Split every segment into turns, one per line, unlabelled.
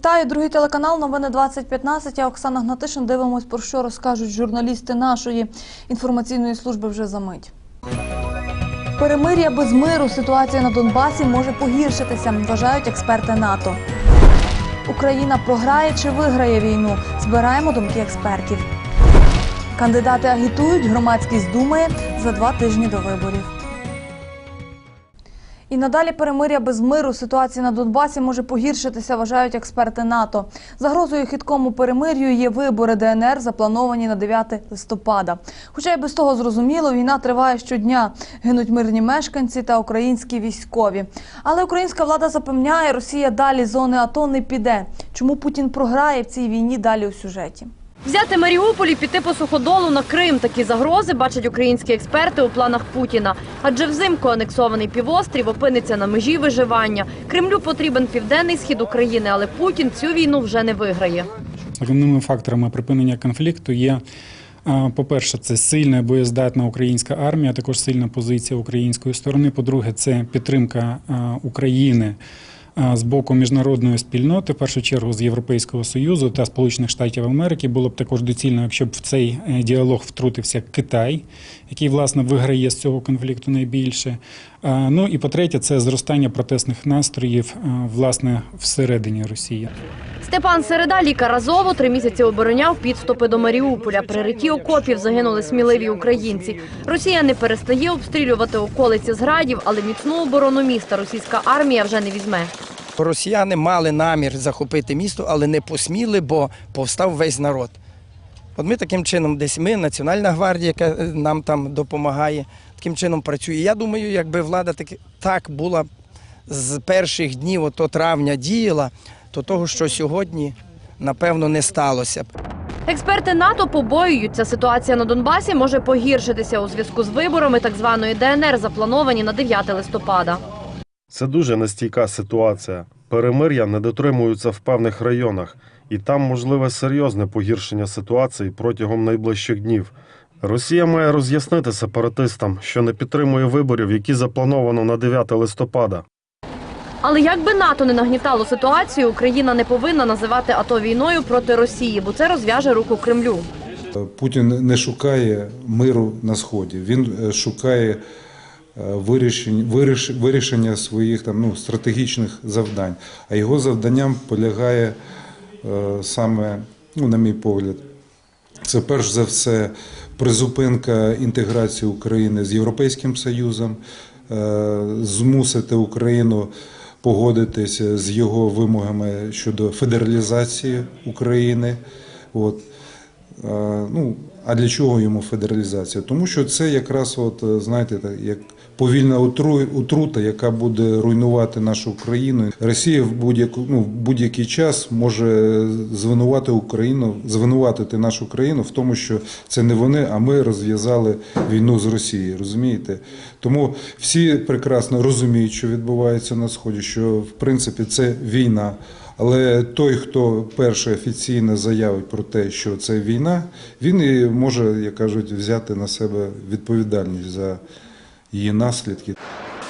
Вітаю, другий телеканал. Новини 2015. Я Оксана Гнатишин. Дивимось, про що розкажуть журналісти нашої інформаційної служби вже за мить. Перемир'я без миру. Ситуація на Донбасі може погіршитися, вважають експерти НАТО. Україна програє чи виграє війну? Збираємо думки експертів. Кандидати агітують, громадськість думає за два тижні до виборів. І надалі перемир'я без миру ситуація на Донбасі може погіршитися, вважають експерти НАТО. Загрозою хиткому перемир'ю є вибори ДНР, заплановані на 9 листопада. Хоча й без того зрозуміло, війна триває щодня. Гинуть мирні мешканці та українські військові. Але українська влада запевняє, Росія далі зони АТО не піде. Чому Путін програє в цій війні далі у сюжеті?
Взяти Маріуполь і піти по суходолу на Крим. Такі загрози бачать українські експерти у планах Путіна. Адже взимку анексований півострів опиниться на межі виживання. Кремлю потрібен південний схід України, але Путін цю війну вже не виграє.
Головними факторами припинення конфлікту є, по-перше, це сильна боєздатна українська армія, також сильна позиція української сторони. По-друге, це підтримка України. З боку міжнародної спільноти, в першу чергу з Європейського союзу та Сполучених Штатів Америки, було б також доцільно, якщо б в цей е, діалог втрутився Китай, який власне виграє з цього конфлікту найбільше. Ну і по-третє, це зростання протестних настроїв власне всередині Росії.
Степан Середа, лікар Азову, три місяці обороняв підступи до Маріуполя. При риті окопів загинули сміливі українці. Росія не перестає обстрілювати околиці зградів, але міцну оборону міста російська армія вже не візьме.
Росіяни мали намір захопити місто, але не посміли, бо повстав весь народ. От ми таким чином, десь ми, Національна гвардія, яка е, нам там допомагає, таким чином працює. Я думаю, якби влада так, так була з перших днів, ото травня діяла, то того, що сьогодні, напевно, не сталося б.
Експерти НАТО побоюються, ситуація на Донбасі може погіршитися у зв'язку з виборами так званої ДНР, заплановані на 9 листопада.
Це дуже нестійка ситуація. Перемир'я не дотримуються в певних районах, і там можливе серйозне погіршення ситуації протягом найближчих днів. Росія має роз'яснити сепаратистам, що не підтримує виборів, які заплановано на 9 листопада.
Але як би НАТО не нагнітало ситуацію, Україна не повинна називати АТО війною проти Росії, бо це розв'яже руку Кремлю.
Путін не шукає миру на сході. Він е, шукає вирішення, виріш- вирішення своїх там ну стратегічних завдань. А його завданням полягає е, саме, ну на мій погляд, це перш за все призупинка інтеграції України з Європейським Союзом, е, змусити Україну погодитися з його вимогами щодо федералізації України. От. Е, Ну, а для чого йому федералізація? Тому що це якраз, от, е, знаєте, так, як повільна отрута, яка буде руйнувати нашу країну. Росія в будь-яку ну, в будь-який час може звинувати Україну, звинуватити нашу країну в тому, що це не вони, а ми розв'язали війну з Росією. Розумієте? Тому всі прекрасно розуміють, що відбувається на сході, що в принципі це війна. Але той, хто перший офіційно заявить про те, що це війна, він і може, як кажуть, взяти на себе відповідальність за її наслідки.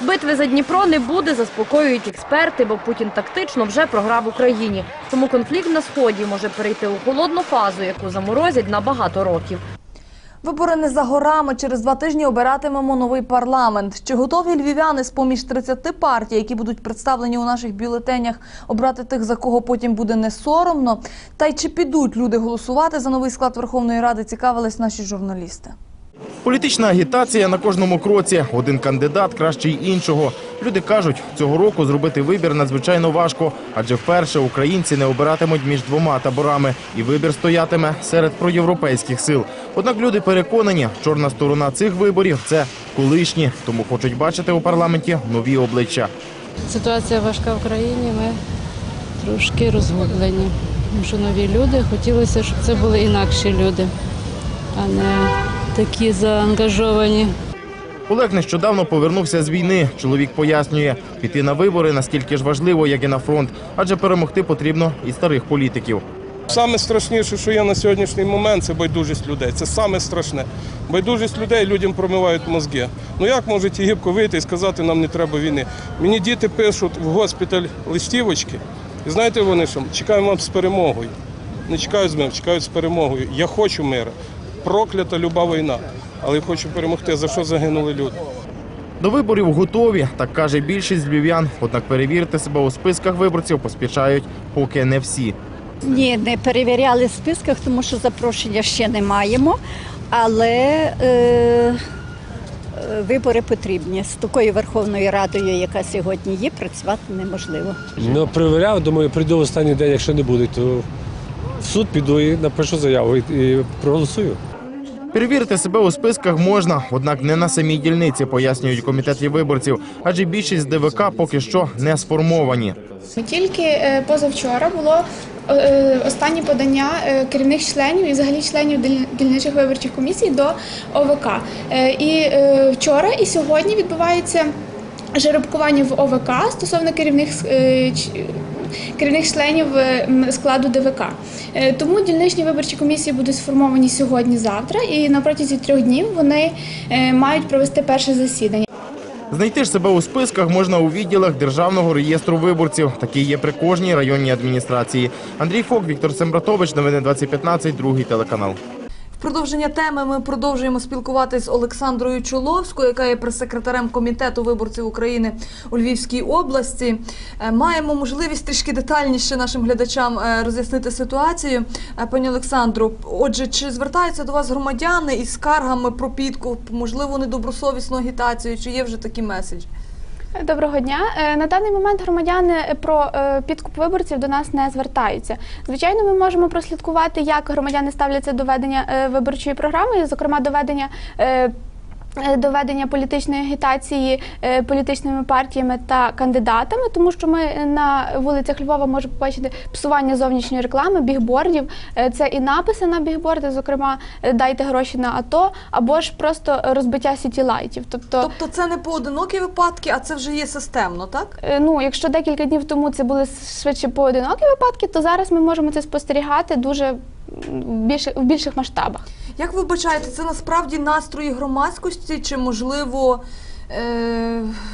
Битви за Дніпро не буде, заспокоюють експерти, бо Путін тактично вже програв Україні. Тому конфлікт на сході може перейти у холодну фазу, яку заморозять на багато років.
Вибори не за горами. Через два тижні обиратимемо новий парламент. Чи готові львів'яни з поміж 30 партій, які будуть представлені у наших бюлетенях, обрати тих, за кого потім буде не соромно? Та й чи підуть люди голосувати за новий склад Верховної Ради? Цікавились наші журналісти.
Політична агітація на кожному кроці. Один кандидат кращий іншого. Люди кажуть, цього року зробити вибір надзвичайно важко, адже вперше українці не обиратимуть між двома таборами, і вибір стоятиме серед проєвропейських сил. Однак люди переконані, чорна сторона цих виборів це колишні, тому хочуть бачити у парламенті нові обличчя.
Ситуація важка в країні, ми трошки розгублені. Тому що нові люди, хотілося, щоб це були інакші люди, а не такі заангажовані.
Олег нещодавно повернувся з війни. Чоловік пояснює, піти на вибори настільки ж важливо, як і на фронт, адже перемогти потрібно і старих політиків.
Саме страшніше, що є на сьогоднішній момент, це байдужість людей. Це саме страшне. Байдужість людей людям промивають мозги. Ну як може ті гібко вийти і сказати, нам не треба війни? Мені діти пишуть в госпіталь листівочки І знаєте вони що? Чекаємо вам з перемогою. Не чекають з миром, чекають з перемогою. Я хочу мира. Проклята люба війна. Але я хочу перемогти. За що загинули люди?
До виборів готові, так каже більшість львів'ян. Однак перевірити себе у списках виборців поспішають поки не всі.
Ні, не перевіряли в списках, тому що запрошення ще не маємо. Але е, е, вибори потрібні. З такою Верховною Радою, яка сьогодні є, працювати неможливо.
Ну, перевіряв, думаю, прийду в останній день, якщо не буде, то в суд піду і напишу заяву і, і проголосую.
Перевірити себе у списках можна, однак не на самій дільниці, пояснюють комітеті виборців, адже більшість ДВК поки що не сформовані.
Тільки е, позавчора було е, останнє подання е, керівних членів і взагалі членів діль- дільничих виборчих комісій до ОВК. Е, І е, вчора і сьогодні відбувається жеребкування в ОВК стосовно керівних е, керівних членів е, складу ДВК. Е, Тому дільничні виборчі комісії будуть сформовані сьогодні-завтра, і на протязі трьох днів вони е, мають провести перше засідання.
Знайти ж себе у списках можна у відділах Державного реєстру виборців. Такі є при кожній районній адміністрації. Андрій Фок, Віктор Сембратович, новини 2015, другий телеканал.
Продовження теми ми продовжуємо спілкуватися з Олександрою Чоловською, яка є прес-секретарем комітету виборців України у Львівській області. Е, Маємо можливість трішки детальніше нашим глядачам е, роз'яснити ситуацію. Е, Пані Олександру, отже, чи звертаються до вас громадяни із скаргами про підкуп, можливо, недобросовісну агітацію? Чи є вже такі меседжі?
Доброго дня. Е, На даний момент громадяни про е, підкуп виборців до нас не звертаються. Звичайно, ми можемо прослідкувати, як громадяни ставляться до ведення е, виборчої програми, зокрема до ведення. Е, е, До ведення політичної агітації е, політичними партіями та кандидатами, тому що ми на вулицях Львова можемо побачити псування зовнішньої реклами, бігбордів. Е, Це і написи на бігборди, зокрема дайте гроші на АТО, або ж просто розбиття сітілайтів. Тобто,
Тобто це не поодинокі випадки, а це вже є системно, так?
Ну, якщо декілька днів тому це були швидше поодинокі випадки, то зараз ми можемо це спостерігати дуже в більших, в більших масштабах.
Як ви вбачаєте, це насправді настрої громадськості чи, можливо,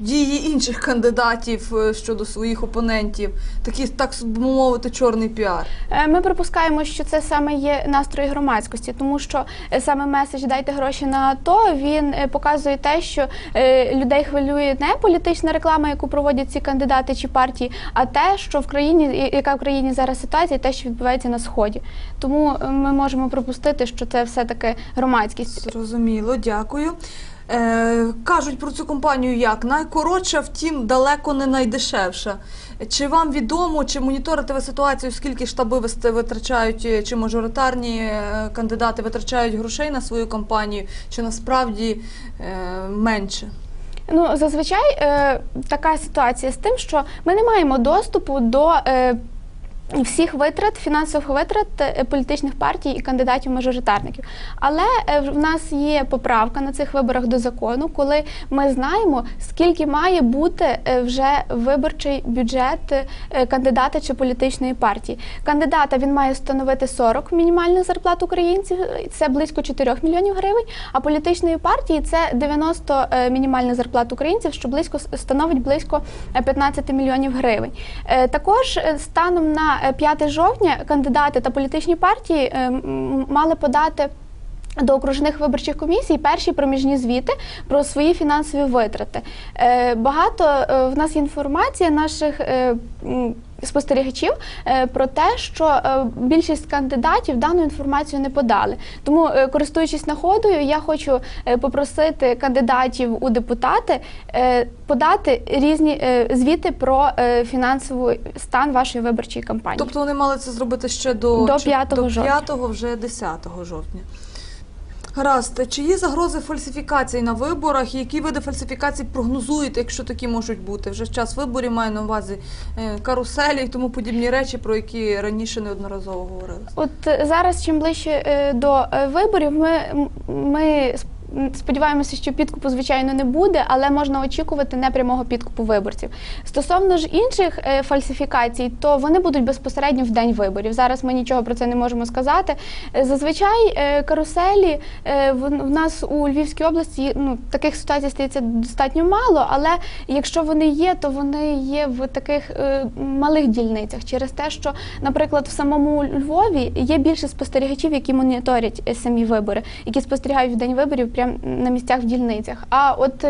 дії інших кандидатів е, щодо своїх опонентів? Такий, так би мовити, чорний піар.
Е, Ми припускаємо, що це саме є настрої громадськості, тому що е, саме меседж дайте гроші на АТО він е, показує те, що е, людей хвилює не політична реклама, яку проводять ці кандидати чи партії, а те, що в країні, яка в країні зараз ситуація, те, що відбувається на сході. Тому е, ми можемо припустити, що це все таки громадськість.
Зрозуміло, дякую. Е, кажуть про цю компанію як найкоротша, втім далеко не найдешевша. Чи вам відомо, чи моніторите ви ситуацію, скільки штаби витрачають, е, чи мажоритарні е, кандидати витрачають грошей на свою кампанію, чи насправді е, менше?
Ну зазвичай е, така ситуація з тим, що ми не маємо доступу до. Е, всіх витрат, фінансових витрат е, політичних партій і кандидатів-мажоритарників. Але е, в нас є поправка на цих виборах до закону, коли ми знаємо, скільки має бути е, вже виборчий бюджет кандидата чи політичної партії. Кандидата він має становити 40 мінімальних зарплат українців, це близько 4 мільйонів гривень. А політичної партії це 90 е, мінімальних зарплат українців, що близько становить близько е, 15 мільйонів гривень. Також станом на е, 5 жовтня кандидати та політичні партії е, мали подати. До окружних виборчих комісій перші проміжні звіти про свої фінансові витрати. Е, Багато е, в нас є інформація наших е, спостерігачів про те, що більшість кандидатів дану інформацію не подали. Тому, користуючись нагодою, я хочу попросити кандидатів у депутати подати різні звіти про фінансовий стан вашої виборчої кампанії.
Тобто вони мали це зробити ще до,
До
чи-
5
до
жовтня.
5 вже 10 жовтня. Гаразд, чи є загрози фальсифікацій на виборах? Які види фальсифікацій прогнозуєте, якщо такі можуть бути? Вже в час виборів маю на увазі е, каруселі і тому подібні речі, про які раніше неодноразово говорили.
От е, зараз, чим ближче е, до виборів, ми, ми сподіваємося, що підкупу звичайно не буде, але можна очікувати непрямого підкупу виборців. Стосовно ж інших е, фальсифікацій, то вони будуть безпосередньо в день виборів. Зараз ми нічого про це не можемо сказати. Е, Зазвичай е, каруселі в, нас у Львівській області ну таких ситуацій стається достатньо мало, але якщо вони є, то вони є в таких малих дільницях через те, що, наприклад, в самому Львові є більше спостерігачів, які моніторять самі вибори, які спостерігають в день виборів прямо на місцях в дільницях. А от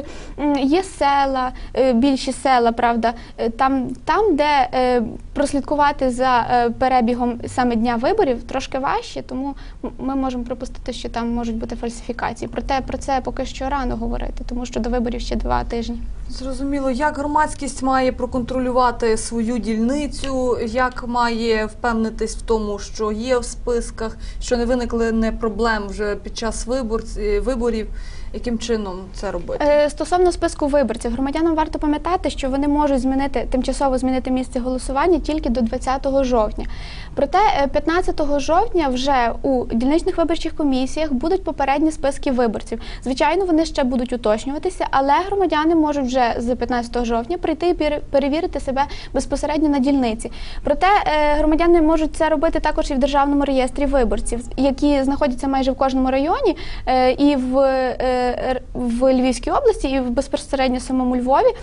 є села, е, більші села, правда, е, там, там де е, прослідкувати за перебігом саме дня виборів, трошки важче, тому ми можемо припустити, що там можуть бути фальсифікації. Проте про це поки що рано говорити, тому що до виборів ще два тижні.
Зрозуміло, як громадськість має проконтролювати свою дільницю, як має впевнитись в тому, що є в списках, що не виникли не проблем вже під час вибор, виборів. Яким чином це робити?
Е, Стосовно списку виборців, громадянам варто пам'ятати, що вони можуть змінити тимчасово змінити місце голосування тільки до 20 жовтня. Проте е, 15 жовтня вже у дільничних виборчих комісіях будуть попередні списки виборців. Звичайно, вони ще будуть уточнюватися, але громадяни можуть вже з 15 жовтня прийти і перевірити себе безпосередньо на дільниці. Проте е, громадяни можуть це робити також і в державному реєстрі виборців, які знаходяться майже в кожному районі, е, і в, е, в Львівській області, і в безпосередньо самому Львові.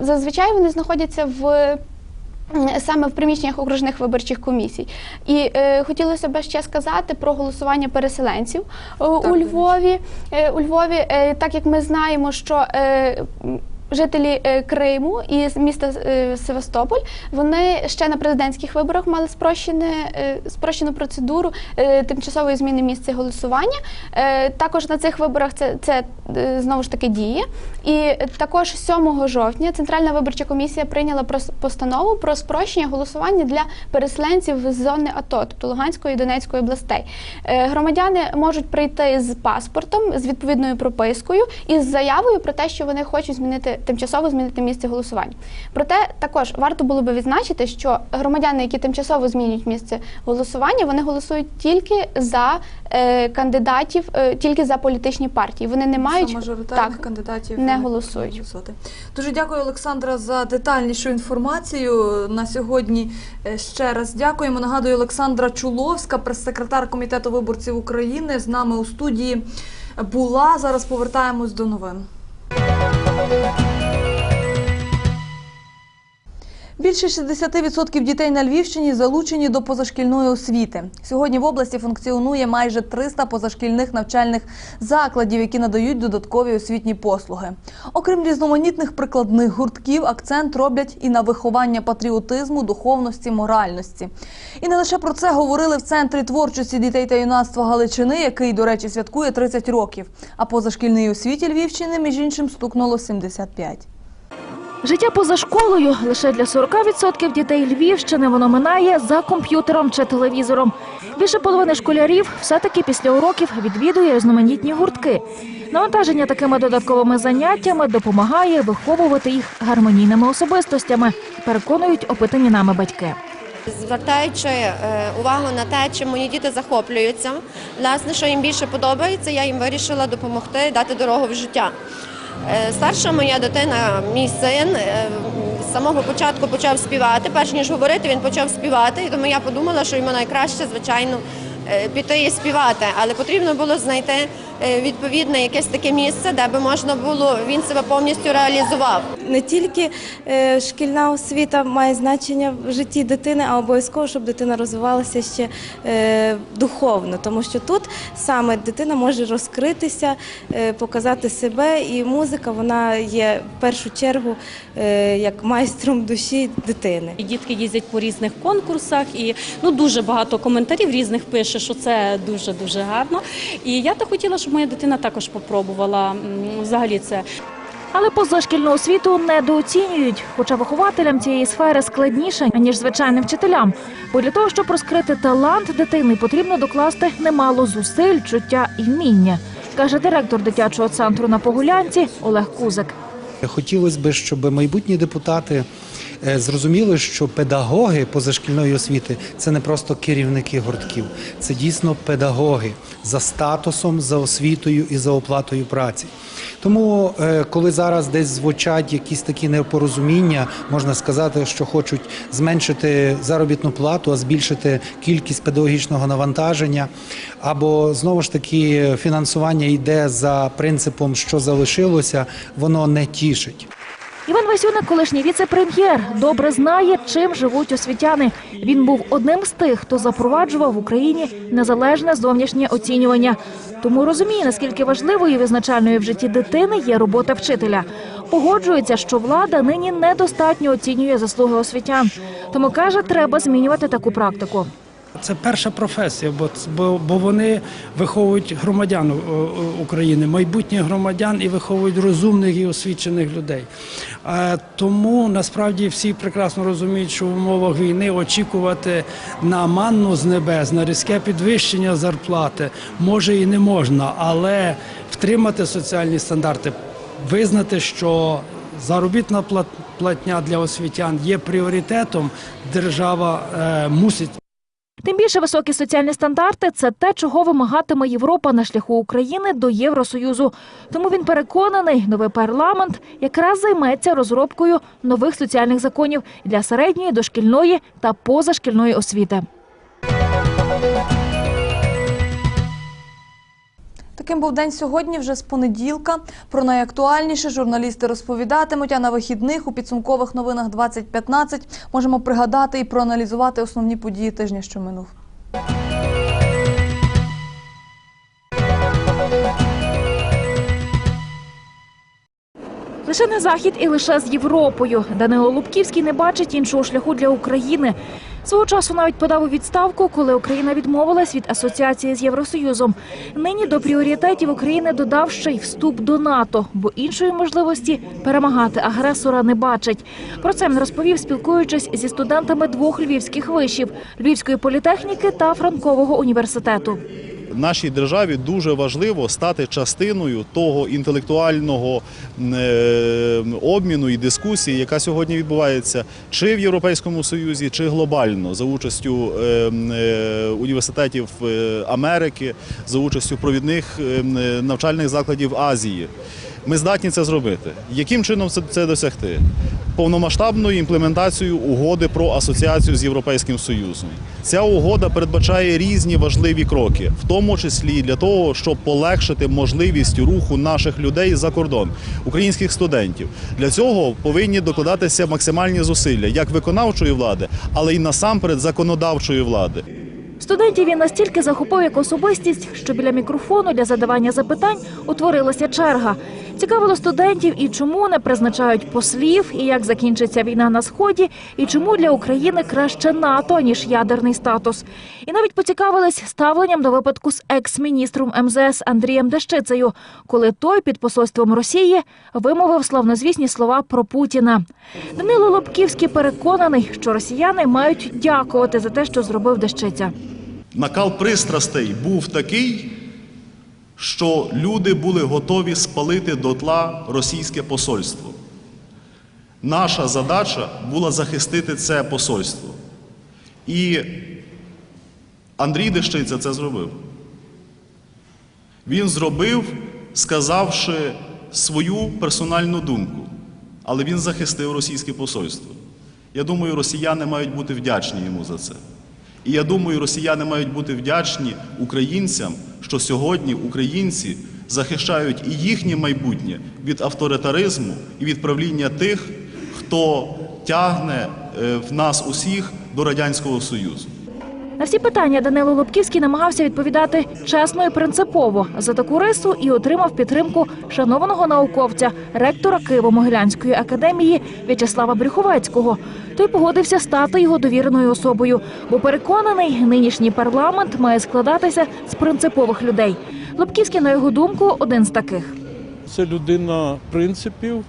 Зазвичай вони знаходяться в. Саме в приміщеннях окружних виборчих комісій, і е, хотілося б ще сказати про голосування переселенців е, у. Львові. Е, у Львові, е, так як ми знаємо, що е, жителі е, Криму і міста е, Севастополь вони ще на президентських виборах мали е, спрощену процедуру тимчасової зміни місця голосування. Також на цих виборах це, це знову ж таки діє. І також 7 жовтня Центральна виборча комісія прийняла постанову про спрощення голосування для переселенців з зони АТО, тобто Луганської і Донецької областей. Громадяни можуть прийти з паспортом, з відповідною пропискою і з заявою про те, що вони хочуть змінити тимчасово змінити місце голосування. Проте також варто було би відзначити, що громадяни, які тимчасово змінюють місце голосування, вони голосують тільки за е, кандидатів, е, тільки за політичні партії. Вони не мають так,
кандидатів
не голосують.
голосувати. Дуже дякую, Олександра, за детальнішу інформацію. На сьогодні е, ще раз дякуємо. Нагадую, Олександра Чуловська, прес-секретар комітету виборців України, з нами у студії була. Зараз повертаємось до новин. Більше 60% дітей на Львівщині залучені до позашкільної освіти. Сьогодні в області функціонує майже 300 позашкільних навчальних закладів, які надають додаткові освітні послуги. Окрім різноманітних прикладних гуртків, акцент роблять і на виховання патріотизму, духовності, моральності. І не лише про це говорили в центрі творчості дітей та юнацтва Галичини, який, до речі, святкує 30 років. А позашкільній освіті Львівщини, між іншим, стукнуло 75.
Життя поза школою лише для 40% дітей Львівщини воно минає за комп'ютером чи телевізором. Більше половини школярів все-таки після уроків відвідує різноманітні гуртки. Навантаження такими додатковими заняттями допомагає виховувати їх гармонійними особистостями, переконують опитані нами батьки.
Звертаючи е, увагу на те, чим мої діти захоплюються, власне, що їм більше подобається, я їм вирішила допомогти дати дорогу в життя. Е, Старша моя дитина, мій син, е, з самого початку почав співати. Перш ніж говорити, він почав співати, і тому я подумала, що йому найкраще, звичайно, е, піти і співати. Але потрібно було знайти відповідне якесь таке місце, де би можна було він себе повністю реалізував.
Не тільки е, шкільна освіта має значення в житті дитини, а обов'язково, щоб дитина розвивалася ще е, духовно, тому що тут саме дитина може розкритися, е, показати себе, і музика вона є в першу чергу е, як майстром душі дитини.
І Дітки їздять по різних конкурсах, і ну дуже багато коментарів різних пише, що це дуже дуже гарно. І я так хотіла, щоб моя дитина також попробувала взагалі це.
Але позашкільну освіту недооцінюють, хоча вихователям цієї сфери складніше, ніж звичайним вчителям. Бо для того, щоб розкрити талант дитини, потрібно докласти немало зусиль, чуття і вміння, каже директор дитячого центру на Погулянці Олег Кузик.
Хотілося б, щоб майбутні депутати Зрозуміло, що педагоги позашкільної освіти це не просто керівники гуртків, це дійсно педагоги за статусом, за освітою і за оплатою праці. Тому, е, коли зараз десь звучать якісь такі непорозуміння, можна сказати, що хочуть зменшити заробітну плату, а збільшити кількість педагогічного навантаження, або знову ж таки фінансування йде за принципом, що залишилося, воно не тішить.
Іван Васюник, колишній віце-прем'єр, добре знає, чим живуть освітяни. Він був одним з тих, хто запроваджував в Україні незалежне зовнішнє оцінювання. Тому розуміє, наскільки важливою і визначальною в житті дитини є робота вчителя. Погоджується, що влада нині недостатньо оцінює заслуги освітян. Тому каже, треба змінювати таку практику.
Це перша професія, бо, бо, вони виховують громадян України, майбутніх громадян і виховують розумних і освічених людей. Тому насправді всі прекрасно розуміють, що в умовах війни очікувати на манну з небес, на різке підвищення зарплати може і не можна, але втримати соціальні стандарти, визнати, що заробітна платня для освітян є пріоритетом, держава е, мусить
Тим більше високі соціальні стандарти це те, чого вимагатиме Європа на шляху України до Євросоюзу. Тому він переконаний, новий парламент якраз займеться розробкою нових соціальних законів для середньої, дошкільної та позашкільної освіти.
Таким був день сьогодні, вже з понеділка. Про найактуальніше журналісти розповідатимуть, а на вихідних у підсумкових новинах 2015 можемо пригадати і проаналізувати основні події тижня, що минув.
Лише не захід і лише з Європою. Данило Лубківський не бачить іншого шляху для України. Свого часу навіть подав у відставку, коли Україна відмовилась від асоціації з Євросоюзом. Нині до пріоритетів України додав ще й вступ до НАТО, бо іншої можливості перемагати агресора не бачить. Про це він розповів, спілкуючись зі студентами двох львівських вишів Львівської політехніки та Франкового університету.
Нашій державі дуже важливо стати частиною того інтелектуального е, обміну і дискусії, яка сьогодні відбувається чи в Європейському Союзі, чи глобально за участю е, е, університетів Америки, за участю провідних навчальних закладів Азії. Ми здатні це зробити. Яким чином це, це досягти? Повномасштабною імплементацією угоди про асоціацію з Європейським Союзом. Ця угода передбачає різні важливі кроки, в тому числі для того, щоб полегшити можливість руху наших людей за кордон, українських студентів. Для цього повинні докладатися максимальні зусилля як виконавчої влади, але й насамперед законодавчої влади.
Студентів він настільки захопив як особистість, що біля мікрофону для задавання запитань утворилася черга. Цікавило студентів і чому не призначають послів, і як закінчиться війна на сході, і чому для України краще НАТО ніж ядерний статус. І навіть поцікавились ставленням до випадку з екс-міністром МЗС Андрієм Дещицею, коли той під посольством Росії вимовив славнозвісні слова про Путіна. Данило Лобківський переконаний, що росіяни мають дякувати за те, що зробив Дещиця.
Накал пристрастей був такий, що люди були готові спалити дотла російське посольство. Наша задача була захистити це посольство. І Андрій Дещиця це зробив. Він зробив, сказавши свою персональну думку, але він захистив російське посольство. Я думаю, росіяни мають бути вдячні йому за це. І я думаю, росіяни мають бути вдячні українцям, що сьогодні українці захищають і їхнє майбутнє від авторитаризму і від правління тих, хто тягне е, в нас усіх до Радянського Союзу.
На всі питання Данило Лобківський намагався відповідати чесно і принципово. За таку рису і отримав підтримку шанованого науковця, ректора Києво-Могилянської академії В'ячеслава Брюховецького. Той погодився стати його довіреною особою, бо переконаний, нинішній парламент має складатися з принципових людей. Лобківський, на його думку, один з таких.
Це людина принципів,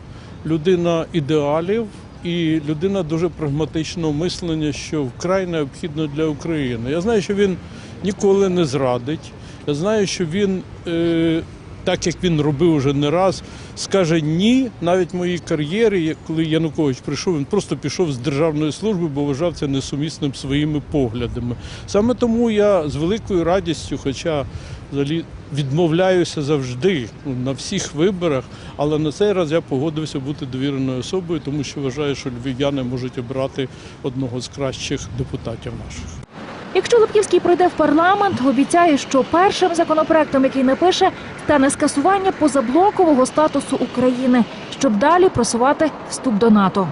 людина ідеалів і людина дуже прагматичного мислення, що вкрай необхідно для України. Я знаю, що він ніколи не зрадить. Я знаю, що він е,
так як він робив уже не раз, скаже ні, навіть моїй кар'єрі, коли Янукович прийшов, він просто пішов з державної служби, бо вважав це несумісним своїми поглядами. Саме тому я з великою радістю, хоча взагалі відмовляюся завжди ну, на всіх виборах, але на цей раз я погодився бути довіреною особою, тому що вважаю, що львів'яни можуть обрати одного з кращих депутатів наших.
Якщо Лубківський пройде в парламент, обіцяє, що першим законопроектом, який напише, стане скасування позаблокового статусу України, щоб далі просувати вступ до НАТО.